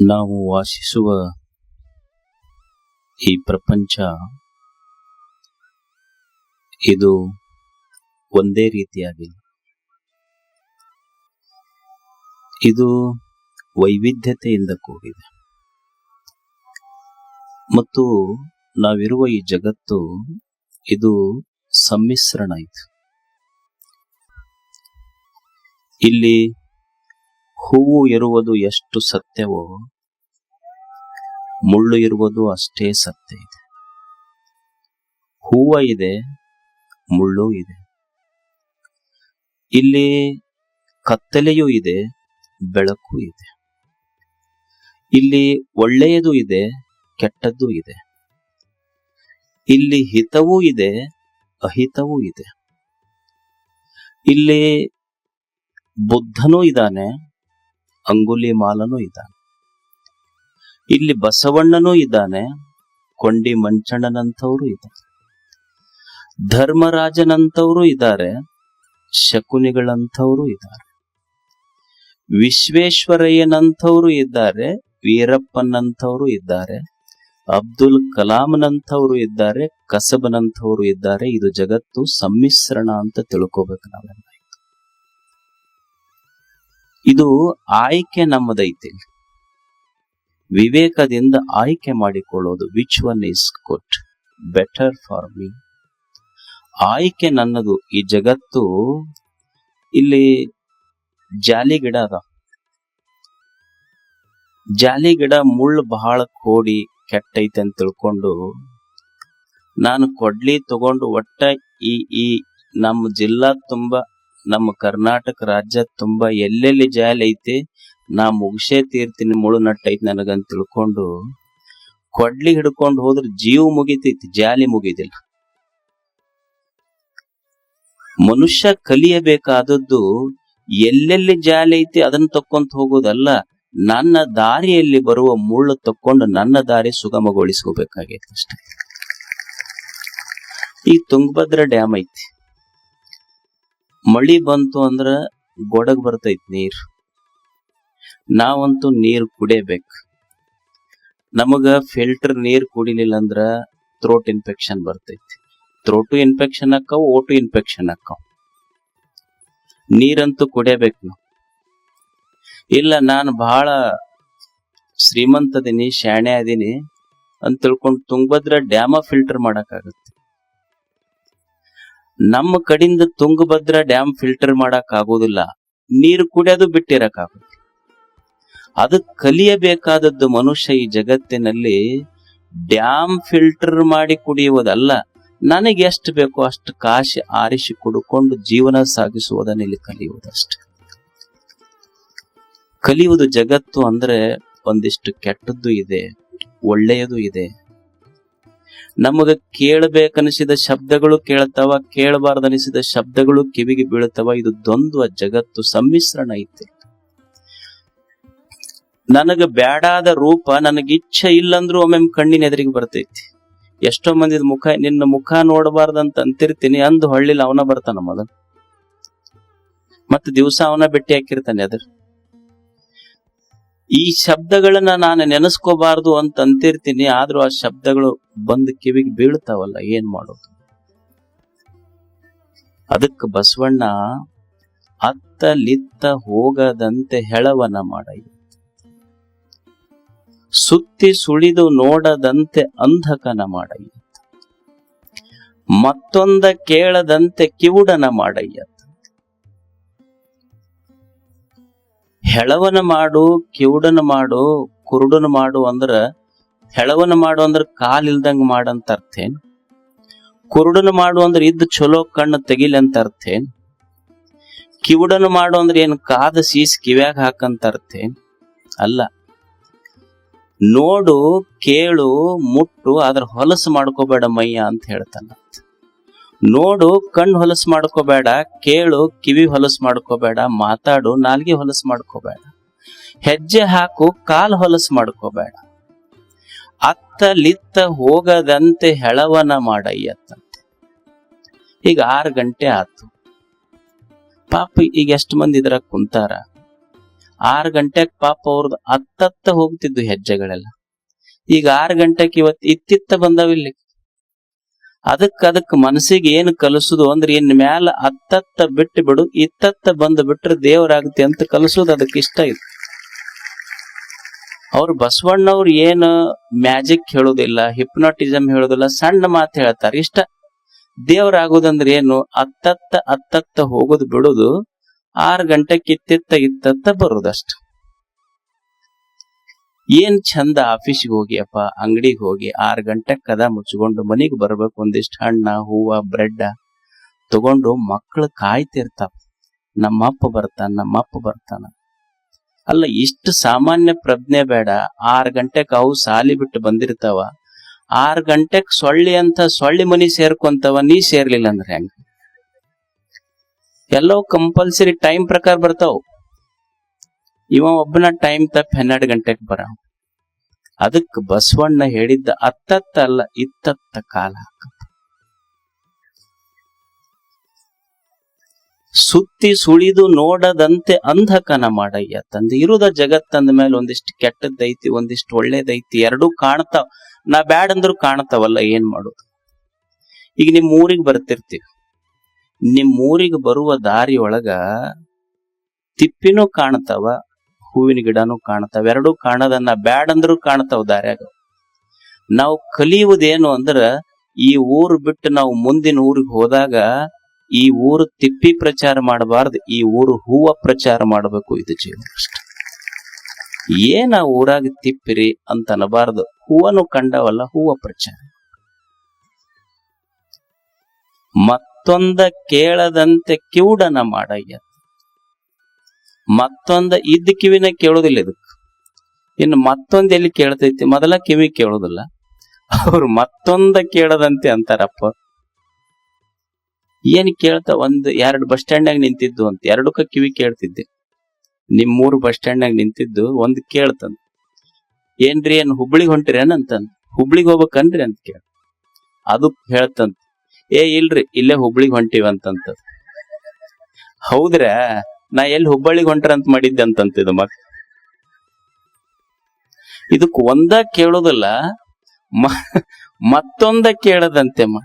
ನಾವು ವಾಸಿಸುವ ಈ ಪ್ರಪಂಚ ಇದು ಒಂದೇ ರೀತಿಯಾಗಿಲ್ಲ ಇದು ವೈವಿಧ್ಯತೆಯಿಂದ ಕೂಡಿದೆ. ಮತ್ತು ನಾವಿರುವ ಈ ಜಗತ್ತು ಇದು ಸಮ್ಮಿಶ್ರಣ ಇದು. ಇಲ್ಲಿ ಹೂವು ಇರುವುದು ಎಷ್ಟು ಸತ್ಯವೋ, ಮುಳ್ಳು ಇರುವುದು ಅಷ್ಟೇ ಸತ್ಯ ಇದೆ. ಹೂವ ಇದೆ, ಮುಳ್ಳು ಇದೆ. ಇಲ್ಲಿ ಕತ್ತಲೆಯೂ ಇದೆ, ಬೆಳಕು ಇದೆ. ಇಲ್ಲಿ ಒಳ್ಳೆಯದು ಇದೆ, ಕೆಟ್ಟದ್ದು ಇದೆ. ಇಲ್ಲಿ ಹಿತವೂ ಇದೆ, ಅಹಿತವೂ ಇದೆ. ಇಲ್ಲಿ ಬುದ್ಧನೂ ಇದ್ದಾನೆ ಅಂಗುಲಿ ಮಾಲನೂ ಇದ್ದಾನೆ. ಇಲ್ಲಿ ಬಸವಣ್ಣನೂ ಇದ್ದಾನೆ, ಕೊಂಡಿ ಮಂಚಣ್ಣನಂಥವ್ರು ಇದ್ದಾರೆ. ಧರ್ಮರಾಜನಂಥವ್ರು ಇದ್ದಾರೆ, ಶಕುನಿಗಳಂಥವ್ರು ಇದ್ದಾರೆ. ವಿಶ್ವೇಶ್ವರಯ್ಯನಂಥವ್ರು ಇದ್ದಾರೆ, ವೀರಪ್ಪನಂಥವ್ರು ಇದ್ದಾರೆ, ಅಬ್ದುಲ್ ಕಲಾಂನಂಥವ್ರು ಇದ್ದಾರೆ, ಕಸಬನಂಥವ್ರು ಇದ್ದಾರೆ. ಇದು ಜಗತ್ತು ಸಮ್ಮಿಶ್ರಣ ಅಂತ ತಿಳ್ಕೋಬೇಕು ನಾವೆಲ್ಲ. ಇದು ಆಯ್ಕೆ ನಮ್ಮದೈತಿ. ವಿವೇಕದಿಂದ ಆಯ್ಕೆ ಮಾಡಿಕೊಳ್ಳೋದು which one is good better for me ಆಯ್ಕೆ ನನ್ನದು, ಈ ಜಗತ್ತು ಇಲ್ಲಿ ಜಾಲಿ ಗಿಡ ಅದ. ಜಾಲಿ ಗಿಡ ಮುಳ್ಳು ಬಹಳ ಕೋಡಿ ಕೆಟ್ಟೈತೆ ಅಂತ ತಿಳ್ಕೊಂಡು ನಾನು ಕೊಡ್ಲಿ ತಗೊಂಡು ಒಟ್ಟ ಈ ಈ ನಮ್ಮ ಜಿಲ್ಲಾ ತುಂಬಾ ನಮ್ಮ ಕರ್ನಾಟಕ ರಾಜ್ಯ ತುಂಬಾ ಎಲ್ಲೆಲ್ಲಿ ಜಾಲಿ ಐತಿ, ನಾ ಮುಗಿಸೇ ತೀರ್ತೀನಿ ಮುಳು ನಟ್ಟೈತಿ ನನಗಂತ ತಿಳ್ಕೊಂಡು ಕೊಡ್ಲಿ ಹಿಡ್ಕೊಂಡು ಹೋದ್ರೆ ಜೀವ ಮುಗಿತೈತಿ, ಜಾಲಿ ಮುಗಿದಿಲ್ಲ. ಮನುಷ್ಯ ಕಲಿಯಬೇಕಾದದ್ದು ಎಲ್ಲೆಲ್ಲಿ ಜಾಲಿ ಐತಿ ಅದನ್ನ ತಕ್ಕೊಂತ ಹೋಗೋದಲ್ಲ, ನನ್ನ ದಾರಿಯಲ್ಲಿ ಬರುವ ಮುಳ್ಳು ತಕ್ಕೊಂಡು ನನ್ನ ದಾರಿ ಸುಗಮಗೊಳಿಸ್ಕೋಬೇಕಾಗೈತಿ ಅಷ್ಟೇ. ಈ ತುಂಗಭದ್ರಾ ಡ್ಯಾಮ್ ಐತಿ. ಮಳಿ ಬಂತು ಅಂದ್ರ ಗೊಡಗ್ ಬರ್ತೈತಿ ನೀರ್. ನಾವಂತೂ ನೀರ್ ಕುಡಿಯಬೇಕು ನಮಗ ಫಿಲ್ಟರ್ ನೀರ್ ಕುಡಿಲಿಲ್ಲ ಅಂದ್ರ ಥ್ರೋಟ್ ಇನ್ಫೆಕ್ಷನ್ ಬರ್ತೈತಿ. ಥ್ರೋಟು ಇನ್ಫೆಕ್ಷನ್ ಆಕ್ಕಾವ ಓಟು ಇನ್ಫೆಕ್ಷನ್ ಆಕ್ಕಾವ ನೀರಂತೂ ಕುಡಿಯಬೇಕು ನಾವು. ಇಲ್ಲ, ನಾನು ಬಹಳ ಶ್ರೀಮಂತ ಅದೀನಿ, ಶಾಣೆ ಅದೀನಿ ಅಂತ ತಿಳ್ಕೊಂಡು ತುಂಗಭದ್ರಾ ಡ್ಯಾಮ ಫಿಲ್ಟರ್ ಮಾಡಕ್ಕಾಗತ್ತೆ ನಮ್ಮ ಕಡಿಂದ ತುಂಗಭದ್ರ ಡ್ಯಾಮ್ ಫಿಲ್ಟರ್ ಮಾಡಕ್ ಆಗೋದಿಲ್ಲ. ನೀರು ಕುಡಿಯೋದು ಬಿಟ್ಟಿರಕ್ ಆಗೋದಿಲ್ಲ ಅದು ಕಲಿಯಬೇಕಾದದ್ದು ಮನುಷ್ಯ ಈ ಜಗತ್ತಿನಲ್ಲಿ ಡ್ಯಾಮ್ ಫಿಲ್ಟರ್ ಮಾಡಿ ಕುಡಿಯುವುದಲ್ಲ. ನನಗೆ ಎಷ್ಟು ಬೇಕೋ ಅಷ್ಟು ಕಾಶಿ ಆರಿಸಿ ಕುಡ್ಕೊಂಡು ಜೀವನ ಸಾಗಿಸುವುದನ್ನ ಇಲ್ಲಿ ಕಲಿಯುವುದಷ್ಟೇ. ಕಲಿಯುವುದು ಜಗತ್ತು ಅಂದ್ರೆ ಒಂದಿಷ್ಟು ಕೆಟ್ಟದ್ದು ಇದೆ, ಒಳ್ಳೆಯದು ಇದೆ. ನಮಗ ಕೇಳಬೇಕನಿಸಿದ ಶಬ್ದಗಳು ಕೇಳ್ತಾವ ಕೇಳಬಾರ್ದನಿಸಿದ ಶಬ್ದಗಳು ಕಿವಿಗೆ ಬೀಳ್ತಾವ. ಇದು ದ್ವಂದ್ವ ಜಗತ್ತು, ಸಮ್ಮಿಶ್ರಣ ಐತಿ. ನನಗ ಬ್ಯಾಡಾದ ರೂಪ, ನನಗೆ ಇಚ್ಛೆ ಇಲ್ಲಂದ್ರು ಒಮ್ಮೆ ಕಣ್ಣಿನ ಎದುರಿಗೆ ಬರ್ತೈತಿ. ಎಷ್ಟೋ ಮಂದಿದ ಮುಖ, ನಿನ್ನ ಮುಖ ನೋಡಬಾರ್ದಂತ ಅಂತಿರ್ತೀನಿ, ಅಂದು ಹಳ್ಳಿಲಿ ಅವನ ಬರ್ತಾನ ಮೊದಲು ಮತ್ತೆ ದಿವಸ ಅವನ ಭೇಟಿ ಹಾಕಿರ್ತಾನೆ ಅದ್ರ. ಈ ಶಬ್ದಗಳನ್ನ ನಾನು ನೆನೆಸ್ಕೋಬಾರ್ದು ಅಂತ ಅಂತಿರ್ತೀನಿ, ಆದ್ರೂ ಆ ಶಬ್ದಗಳು ಬಂದ ಕಿವಿಗೆ ಬೀಳ್ತಾವಲ್ಲ, ಏನ್ ಮಾಡೋದು? ಅದಕ್ಕೆ ಬಸವಣ್ಣ ಅತ್ತಲಿತ್ತ ಹೋಗದಂತೆ ಹೆಳವನ ಮಾಡ ಸುತ್ತಿ ಸುಳಿದು ನೋಡದಂತೆ ಅಂಧಕನ ಮಾಡಯ್ಯ. ಮತ್ತೊಂದ ಕೇಳದಂತೆ ಕಿವುಡನ ಮಾಡಯ್ಯ. ಹೆಳವನ ಮಾಡು, ಕಿವುಡನ ಮಾಡು, ಕುರುಡನ ಮಾಡು ಅಂದ್ರ, ಹೆಳವನ ಮಾಡು ಅಂದ್ರ ಕಾಲ್ ಇಲ್ದಂಗ ಮಾಡಂತ ಅರ್ಥ ಏನ್? ಕುರುಡನ ಮಾಡು ಅಂದ್ರ ಇದ್ದ ಚಲೋ ಕಣ್ಣು ತೆಗಿಲಿ ಅಂತ ಅರ್ಥ ಏನ್? ಕಿವುಡನ ಮಾಡು ಅಂದ್ರ ಏನ್ ಕಾದ ಸೀಸ್ ಕಿವ್ಯಾಗ ಹಾಕಂತ ಅರ್ಥ ಏನ್? ಅಲ್ಲ. ನೋಡು, ಕೇಳು, ಮುಟ್ಟು ಅದ್ರ ಹೊಲಸು ಮಾಡ್ಕೋಬೇಡ ಮಯ್ಯ ಅಂತ ಹೇಳ್ತಾನ ನೋಡು, ಕಣ್ಣು ಹೊಲಸು ಮಾಡ್ಕೋಬೇಡ, ಕೇಳು, ಕಿವಿ ಹೊಲಸು ಮಾಡ್ಕೋಬೇಡ, ಮಾತಾಡು, ನಾಲ್ಗೆ ಹೊಲಸು ಮಾಡ್ಕೋಬೇಡ. ಹೆಜ್ಜೆ ಹಾಕು, ಕಾಲ್ ಹೊಲಸು ಮಾಡ್ಕೋಬೇಡ. ಅತ್ತ ಲಿತ್ತ ಹೋಗದಂತೆ ಹೆಳವನ ಮಾಡಯ್ಯತ್ತಂತೆ. ಈಗ ಆರು ಗಂಟೆ ಆತು. ಪಾಪ ಈಗ ಎಷ್ಟು ಮಂದಿ ಇದ್ರಾಗ ಕುಂತಾರ? ಆರು ಗಂಟೆಗೆ ಪಾಪ ಅವ್ರದ್ದು ಅತ್ತತ್ತ ಹೋಗ್ತಿದ್ದು ಹೆಜ್ಜೆಗಳೆಲ್ಲ. ಈಗ ಆರು ಗಂಟೆಗೆ ಇವತ್ತು ಇತ್ತಿತ್ತ ಬಂದಾವ ಅದಕ್ಕೆ ಅದಕ್ ಮನಸ್ಸಿಗೆ ಏನು ಕಲಿಸುದು ಅಂದ್ರೆ ಇನ್ ಮ್ಯಾಲ ಅತ್ತತ್ತ ಬಿಟ್ಟು ಬಿಡು, ಇತ್ತತ್ತ ಬಂದು ಬಿಟ್ರೆ ದೇವರಾಗುತ್ತೆ ಅಂತ ಕಲಿಸೋದು ಅದಕ್ಕೆ ಇಷ್ಟ ಇದೆ. ಅವ್ರು ಬಸವಣ್ಣವ್ರು ಏನು ಮ್ಯಾಜಿಕ್ ಹೇಳೋದಿಲ್ಲ ಹಿಪ್ನಾಟಿಸಮ್ ಹೇಳೋದಿಲ್ಲ, ಸಣ್ಣ ಮಾತು ಹೇಳ್ತಾರೆ. ಇಷ್ಟ ದೇವರಾಗೋದಂದ್ರೆ ಏನು, ಅತ್ತತ್ತ ಅತ್ತತ್ತ ಹೋಗೋದು, ಬಿಡುದು, ಆರು ಗಂಟೆ ಕಿತ್ತಿತ್ತ ಇತ್ತತ್ತ ಬರುದಷ್ಟ. ಏನ್ ಚಂದ ಆಫೀಸ್ಗೆ ಹೋಗಿ, ಅಪ್ಪ, ಅಂಗಡಿಗೆ ಹೋಗಿ, ಆರ್ ಗಂಟೆ ಕದ ಮುಚ್ಕೊಂಡು ಮನೆಗೆ ಬರ್ಬೇಕು, ಒಂದಿಷ್ಟು ಹಣ್ಣ, ಹೂವ, ಬ್ರೆಡ್ ತಗೊಂಡು ಮಕ್ಕಳು ಕಾಯ್ತಿರ್ತಾವ. ನಮ್ಮಪ್ಪ ಬರ್ತಾನ ನಮ್ಮಪ್ಪ ಬರ್ತಾನ. ಅಲ್ಲ, ಇಷ್ಟು ಸಾಮಾನ್ಯ ಪ್ರಜ್ಞೆ ಬೇಡ. ಆರ್ ಗಂಟೆಗೆ ಅವು ಸಾಲಿ ಬಿಟ್ಟು ಬಂದಿರ್ತಾವ. ಆರ್ ಗಂಟೆಗೆ ಸೊಳ್ಳಿ ಅಂತ ಸೊಳ್ಳಿ ಮನಿ ಸೇರ್ಕೊಂತವ, ನೀ ಸೇರ್ಲಿಲ್ಲ ಅಂದ್ರೆ ಹೆಂಗ? ಎಲ್ಲವೂ ಕಂಪಲ್ಸರಿ ಟೈಮ್ ಪ್ರಕಾರ ಬರ್ತಾವ. ಇವ ಒಬ್ಬನ ಟೈಮ್ ತಪ್ಪ ಹನ್ನೆರಡು ಗಂಟೆಗೆ ಬರ. ಅದಕ್ಕೆ ಬಸವಣ್ಣ ಹೇಳಿದ್ದ ಅತ್ತತ್ತ ಅಲ್ಲ ಇತ್ತತ್ತ ಕಾಲ ಸುತ್ತಿ ಸುಳಿದು ನೋಡದಂತೆ ಅಂಧಕನ ಮಾಡಯ್ಯ. ತಂದೆ ಇರುದ ಜಗತ್ತಂದ ಮೇಲೆ ಒಂದಿಷ್ಟು ಕೆಟ್ಟದ್ದೈತಿ, ಒಂದಿಷ್ಟು ಒಳ್ಳೇದೈತಿ, ಎರಡೂ ಕಾಣ್ತಾವ. ನಾ ಬ್ಯಾಡ್ ಅಂದ್ರು ಕಾಣ್ತಾವಲ್ಲ, ಏನ್ ಮಾಡೋದು? ಈಗ ನಿಮ್ ಊರಿಗೆ ಬರ್ತಿರ್ತೀವಿ. ನಿಮ್ ಊರಿಗೆ ಬರುವ ದಾರಿ ಒಳಗ ತಿಪ್ಪಿನೂ ಕಾಣ್ತಾವ ಹೂವಿನ ಗಿಡನೂ ಕಾಣ್ತಾವ ಎರಡೂ ಕಾಣದನ್ನ ಬ್ಯಾಡ್ ಅಂದ್ರೂ ಕಾಣ್ತಾವ ದಾರ್ಯಾಗ. ನಾವು ಕಲಿಯುವುದೇನು ಅಂದ್ರ ಈ ಊರು ಬಿಟ್ಟು ನಾವು ಮುಂದಿನ ಊರಿಗೆ ಹೋದಾಗ ಈ ಊರು ತಿಪ್ಪಿ ಪ್ರಚಾರ ಮಾಡಬಾರ್ದು, ಈ ಊರು ಹೂವ ಪ್ರಚಾರ ಮಾಡಬೇಕು ಇದು ಜೀವನ ಏನ ಊರಾಗ ತಿಪ್ಪಿರಿ ಅಂತ ಅನ್ನಬಾರ್ದು ಹೂವನು ಕಂಡವಲ್ಲ, ಹೂವ ಪ್ರಚಾರ. ಮತ್ತೊಂದ ಕೇಳದಂತೆ ಕಿವುಡನ ಮಾಡಯ್ಯ ಮತ್ತೊಂದ ಇದ್ದ ಕಿವಿನ ಕೇಳೋದಿಲ್ಲ ಇದಕ್ಕೆ. ಇನ್ನು ಮತ್ತೊಂದ್ ಎಲ್ಲಿ ಕೇಳ್ತೈತಿ? ಮೊದಲ ಕಿವಿ ಕೇಳೋದಿಲ್ಲ ಅವ್ರು ಮತ್ತೊಂದ ಕೇಳದಂತೆ ಅಂತಾರಪ್ಪ. ಏನ್ ಕೇಳ್ತಾ ಒಂದ್ ಎರಡು ಬಸ್ ಸ್ಟ್ಯಾಂಡ್ನಾಗ ನಿಂತಿದ್ದು ಅಂತ. ಎರಡಕ್ಕ ಕಿವಿ ಕೇಳ್ತಿದ್ದೆ. ನಿಮ್ ಮೂರು ಬಸ್ ಸ್ಟ್ಯಾಂಡ್ನಾಗ ನಿಂತಿದ್ದು ಒಂದು ಕೇಳ್ತಂದ. ಏನ್ರಿ ಏನ್ ಹುಬ್ಳಿಗ್ ಅಂತಂದ್. ಹುಬ್ಳಿಗ್ ಹೋಗ್ಬೇಕನ್ರಿ ಅಂತ ಕೇಳ ಅದು ಹೇಳ್ತಂತ ಏ ಇಲ್ರಿ, ಇಲ್ಲೇ ಹುಬ್ಳಿಗ್ ಹೊಂಟಿವಂತಂತ ಹೌದ್ರ? ನಾ ಎಲ್ಲಿ ಹುಬ್ಬಳ್ಳಿಗೆ ಹೊಂಟ್ರ ಅಂತ ಮಾಡಿದ್ದೆ ಇದು ಮಗ. ಇದಕ್ ಒಂದ ಕೇಳೋದಲ್ಲ ಮತ್ತೊಂದ ಕೇಳದಂತೆ ಮ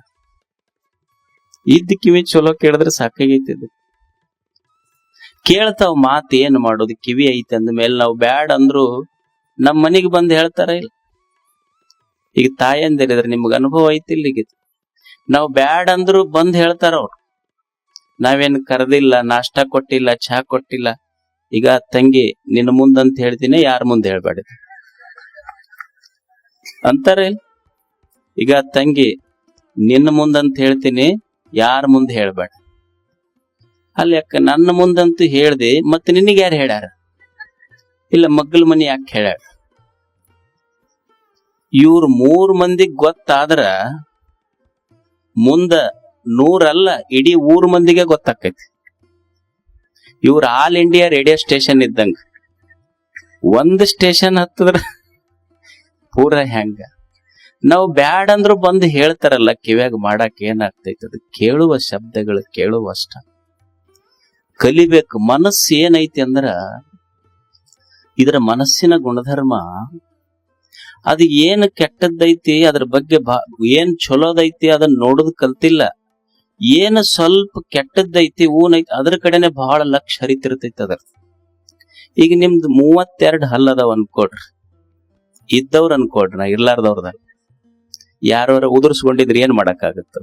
ಇದ್ದ ಕಿವಿ ಚಲೋ ಕೇಳಿದ್ರೆ ಇದು. ಕೇಳ್ತಾವ್ ಮಾತ್ ಏನ್ ಮಾಡೋದು, ಕಿವಿ ಐತೆ ಅಂದ ಮೇಲೆ ನಾವು ಬ್ಯಾಡ್ ಅಂದ್ರು ನಮ್ಮ ಮನಿಗ್ ಬಂದ್ ಹೇಳ್ತಾರ ಇಲ್ಲ. ಈಗ ತಾಯಂದಿರಿದ್ರೆ ನಿಮ್ಗ ಅನುಭವ ಐತಿಲ್ಲ ಈಗ ನಾವು ಬ್ಯಾಡ್ ಅಂದ್ರು ಬಂದ್ ಹೇಳ್ತಾರ ಅವ್ರು. ನಾವೇನ್ ಕರೆದಿಲ್ಲ, ನಾಷ್ಟ ಕೊಟ್ಟಿಲ್ಲ, ಚಹಾ ಕೊಟ್ಟಿಲ್ಲ. ಈಗ ತಂಗಿ, ನಿನ್ನ ಮುಂದಂತ ಹೇಳ್ತೀನಿ, ಯಾರ ಮುಂದೆ ಹೇಳ್ಬೇಡ ಅಂತಾರೆ ಈಗ ತಂಗಿ, ನಿನ್ನ ಮುಂದಂತ ಹೇಳ್ತೀನಿ, ಯಾರ ಮುಂದೆ ಹೇಳ್ಬೇಡ. ಅಲ್ಲಿ ಅಕ್ಕ ನನ್ನ ಮುಂದಂತೂ ಹೇಳ್ದೆ, ಮತ್ತೆ ನಿನಗೆ ಯಾರು ಹೇಳ್ಯಾರ? ಇಲ್ಲ ಮಗ್ಗಲ ಮನಿ ಯಾಕೆ ಹೇಳ್ಯಾರ? ಇವ್ರ ಮೂರ್ ಮಂದಿ ಗೊತ್ತಾದ್ರ, ಮುಂದ ನೂರಲ್ಲ, ಇಡೀ ಊರ್ ಮಂದಿಗೆ ಗೊತ್ತಾಕೈತಿ ಇವ್ರ ಆಲ್ ಇಂಡಿಯಾ ರೇಡಿಯೋ ಸ್ಟೇಷನ್ ಇದ್ದಂಗ. ಒಂದ್ ಸ್ಟೇಷನ್ ಹತ್ತದ್ರ ಪೂರ ಹೆಂಗ? ನಾವು ಬ್ಯಾಡ್ ಅಂದ್ರು ಬಂದು ಹೇಳ್ತಾರಲ್ಲ, ಕಿವ್ಯಾಗ ಮಾಡಕ್ ಏನಾಗ್ತೈತಿ ಅದು ಕೇಳುವ ಶಬ್ದಗಳು ಕೇಳುವಷ್ಟ ಕಲಿಬೇಕು, ಮನಸ್ಸು ಏನೈತಿ ಅಂದ್ರ, ಇದರ ಮನಸ್ಸಿನ ಗುಣಧರ್ಮ, ಅದು ಏನು ಕೆಟ್ಟದ್ದೈತಿ, ಅದ್ರ ಬಗ್ಗೆ ಬಾ, ಏನ್ ಚಲೋದೈತಿ ಅದನ್ನ ನೋಡೋದ್ ಕಲ್ತಿಲ್ಲ. ಏನು ಸ್ವಲ್ಪ ಕೆಟ್ಟದ್ದೈತಿ, ಊನೈತಿ, ಅದ್ರ ಕಡೆನೆ ಬಹಳ ಲಕ್ಷ ಹರಿತಿರ್ತೈತಿ ಅದ್ರ ಈಗ ನಿಮ್ದು ಮೂವತ್ತೆರಡು ಹಲ್ಲದವ್ ಅನ್ಕೊಡ್ರಿ. ಇದ್ದವ್ರ ಅನ್ಕೊಡ್ರಿ, ನಾ ಇರ್ಲಾರ್ದವ್ರದ. ಯಾರವರ ಉದುರ್ಸ್ಕೊಂಡಿದ್ರೆ ಏನ್ ಮಾಡಕ್ಕಾಗತ್ತ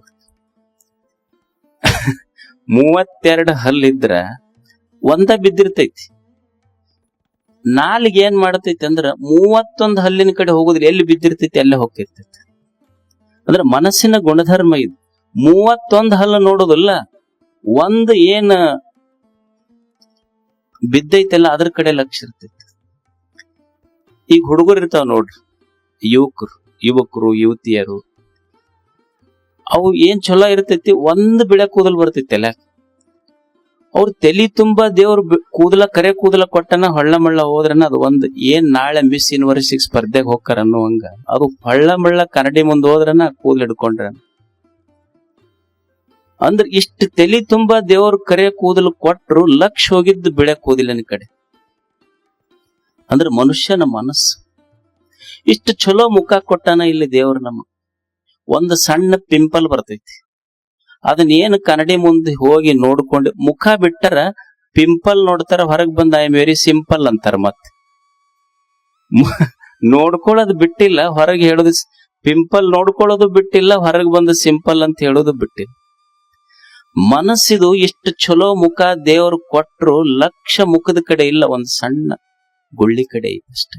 ಮೂವತ್ತೆರಡು ಹಲ್ಲಿದ್ರ ಒಂದ ಬಿದ್ದಿರ್ತೈತಿ. ನಾಲ್ಗೆ ಏನ್ ಮಾಡತೈತಿ ಅಂದ್ರ ಮೂವತ್ತೊಂದು ಹಲ್ಲಿನ ಕಡೆ ಹೋಗುದ್ರೆ, ಎಲ್ಲಿ ಬಿದ್ದಿರ್ತೈತಿ ಅಲ್ಲೇ ಹೋಗ್ತಿರ್ತೈತಿ. ಅಂದ್ರೆ ಮನಸ್ಸಿನ ಗುಣಧರ್ಮ ಇದು. ಮೂವತ್ತೊಂದು ಹಲ್ಲು ನೋಡೋದಲ್ಲ, ಒಂದು ಏನ್ ಬಿದ್ದೈತೆಲ್ಲ ಅದ್ರ ಕಡೆ ಲಕ್ಷ ಇರ್ತೈತಿ. ಈಗ ಹುಡುಗರು ಇರ್ತಾವ ನೋಡ್ರಿ, ಯುವಕರು ಯುವಕರು, ಯುವತಿಯರು, ಅವು ಏನ್ ಚಲೋ ಇರ್ತೈತಿ, ಒಂದ್ ಬಿಳೆ ಕೂದಲ್ ಬರ್ತೈತಿ ಅಲ್ಲ. ಅವ್ರ ತಲಿ ತುಂಬಾ ದೇವ್ರ ಕೂದಲ ಕರೆ ಕೂದಲ ಕೊಟ್ಟನ ಹಳ್ಳ ಮಳ್ಳ ಹೋದ್ರನ ಅದು ಒಂದ್, ಏನ್ ನಾಳೆ ಮಿಸ್ ಯೂನಿವರ್ಸಿಟಿ ಸ್ಪರ್ಧೆಗೆ ಹೋಗ್ತಾರ ಹಂಗ ಅದು ಹಳ್ಳ ಮಳ್ಳ ಕನ್ನಡಿ ಮುಂದ್ ಹೋದ್ರನ ಕೂದಲು ಹಿಡ್ಕೊಂಡ್ರ ಅಂದ್ರ ಇಷ್ಟು ತಲೆ ತುಂಬಾ ದೇವರು ಕರೆ ಕೂದಲು ಕೊಟ್ಟರು ಲಕ್ಷ ಹೋಗಿದ್ದು ಬಿಳೆ ಕೂದಲಿನ ಕಡೆ. ಅಂದ್ರೆ ಮನುಷ್ಯನ ಮನಸ್ಸು. ಇಷ್ಟು ಚಲೋ ಮುಖ ಕೊಟ್ಟಾನ ಇಲ್ಲಿ ದೇವ್ರ ನಮ್ಮ. ಒಂದು ಸಣ್ಣ ಪಿಂಪಲ್ ಬರ್ತೈತಿ. ಅದನ್ನ ಏನು ಕನ್ನಡಿ ಮುಂದೆ ಹೋಗಿ ನೋಡ್ಕೊಂಡು ಮುಖ ಬಿಟ್ಟರ ಪಿಂಪಲ್ ನೋಡ್ತಾರ ಹೊರಗೆ ಬಂದ ಐ ವೆರಿ ಸಿಂಪಲ್ ಅಂತಾರ ಮತ್ತೆ ನೋಡ್ಕೊಳ್ಳೋದು ಬಿಟ್ಟಿಲ್ಲ, ಹೊರಗೆ ಹೇಳೋದು ಪಿಂಪಲ್ ನೋಡ್ಕೊಳ್ಳೋದು ಬಿಟ್ಟಿಲ್ಲ, ಹೊರಗೆ ಬಂದು ಸಿಂಪಲ್ ಅಂತ ಹೇಳೋದು ಬಿಟ್ಟಿಲ್ಲ. ಮನಸ್ಸಿದು ಇಷ್ಟು ಚಲೋ ಮುಖ ದೇವರು ಕೊಟ್ರು ಲಕ್ಷ ಮುಖದ ಕಡೆ ಇಲ್ಲ, ಒಂದ್ ಸಣ್ಣ ಗುಳ್ಳಿ ಕಡೆ ಅಷ್ಟೇ.